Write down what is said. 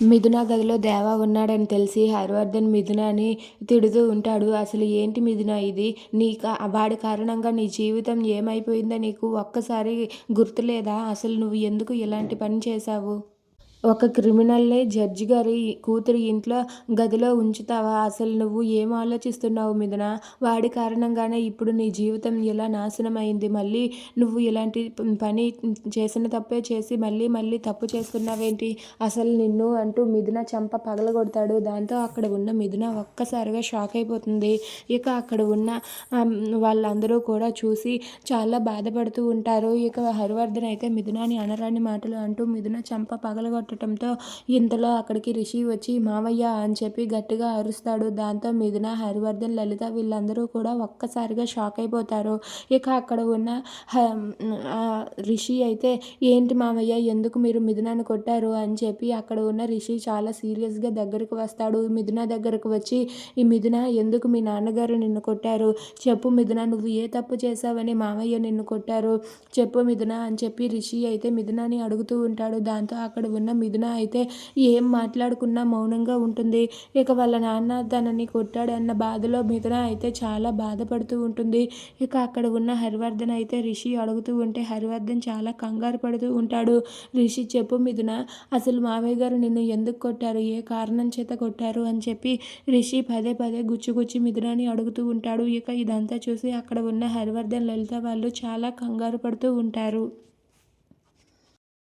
మిథున గదిలో దేవ ఉన్నాడని తెలిసి హరివర్ధన్ మిథునని తిడుతూ ఉంటాడు. అసలు ఏంటి మిథున ఇది? నీ వాడి కారణంగా నీ జీవితం ఏమైపోయిందో నీకు ఒక్కసారి గుర్తులేదా? అసలు నువ్వు ఎందుకు ఇలాంటి పని చేశావు? ఒక క్రిమినల్ని జడ్జి గారి కూతురి ఇంట్లో గదిలో ఉంచుతావా? అసలు నువ్వు ఏం ఆలోచిస్తున్నావు మిథున? వాడి కారణంగానే ఇప్పుడు నీ జీవితం ఇలా నాశనం అయింది మళ్ళీ నువ్వు ఇలాంటి పని చేసిన తప్పే చేసి మళ్ళీ మళ్ళీ తప్పు చేస్తున్నావేంటి? అసలు నిన్ను అంటూ మిథున చంప పగలగొడతాడు. దాంతో అక్కడ ఉన్న మిథున ఒక్కసారిగా షాక్ అయిపోతుంది. ఇక అక్కడ ఉన్న వాళ్ళందరూ కూడా చూసి చాలా బాధపడుతూ ఉంటారు. ఇక హరివర్ధన్ అయితే మిథునాని అనరాని మాటలు అంటూ మిథున చంప పగలగొట్ట పట్టడంతో ఇంతలో అక్కడికి రిషి వచ్చి మావయ్య అని చెప్పి గట్టిగా అరుస్తాడు. దాంతో మిథున హరివర్ధన్ లలిత వీళ్ళందరూ కూడా ఒక్కసారిగా షాక్ అయిపోతారు. ఇక అక్కడ ఉన్న రిషి అయితే ఏంటి మావయ్య ఎందుకు మీరు మిథునాన్ని కొట్టారు? అని చెప్పి అక్కడ ఉన్న రిషి చాలా సీరియస్గా దగ్గరకు వస్తాడు. మిథున దగ్గరకు వచ్చి ఈ మిథున ఎందుకు మీ నాన్నగారు నిన్ను కొట్టారు? చెప్పు మిథున నువ్వు ఏ తప్పు చేసావని మామయ్య నిన్ను కొట్టారు? చెప్పు మిథున అని చెప్పి రిషి అయితే మిథునాని అడుగుతూ ఉంటాడు. దాంతో అక్కడ ఉన్న మిథున అయితే ఏం మాట్లాడుకున్నా మౌనంగా ఉంటుంది. ఇక వాళ్ళ నాన్న తనని కొట్టాడన్న బాధలో మిథున అయితే చాలా బాధపడుతూ ఉంటుంది. ఇక అక్కడ ఉన్న హరివర్ధన్ అయితే రిషి అడుగుతూ ఉంటే హరివర్ధన్ చాలా కంగారు పడుతూ ఉంటాడు. రిషి చెప్పు మిథున అసలు మావయ్య గారు నిన్ను ఎందుకు కొట్టారు? ఏ కారణం చేత కొట్టారు? అని చెప్పి రిషి పదే పదే గుచ్చి గుచ్చి అడుగుతూ ఉంటాడు. ఇక ఇదంతా చూసి అక్కడ ఉన్న హరివర్ధన్ లలిత వాళ్ళు చాలా కంగారు పడుతూ ఉంటారు.